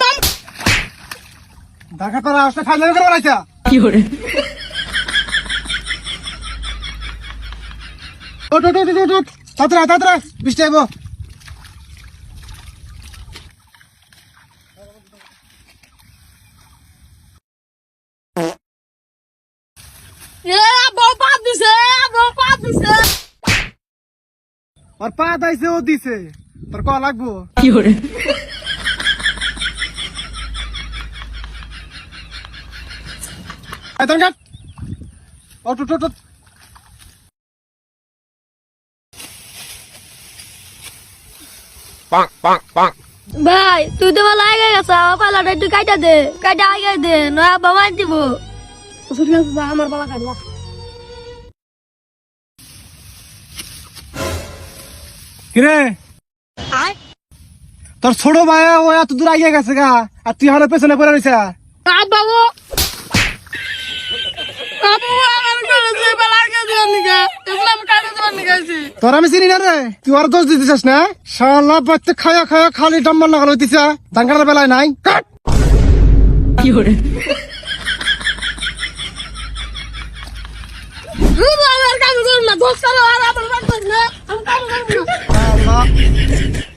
খতম দেখা করা আসলে ফাইনাল করে বানাইছা কি করে ওট ওট ওট ওট ওট তাতরা তাতরা বৃষ্টি আইব और पा दिसे वो दिसे पर को लागबो की होरे আতর কাট ও টুট টুট বাই তুই তো ভালো আইগেছস আমার বালাটা একটু কেটে দে কেটে আইগে দে নয়া ববান দিব সুরিয়া বাবা আমার বালা কাট রে আয় তোর ছোট ময়া হয় তুই তো দূর আইগেছিস গা আর তুই hore পেছনা কইরা রইছ আ বাবা তোরা আমি চিনি না রে তুই আর দোষ দিতেছিস না শালা বাচ্চা খায়া খায়া খালি ডাম্বার লাগালো হইতেছে দাঙ্গার বেলায় নাই কাট কি হরে দোষ করো আর আমার না আমি কাম করবো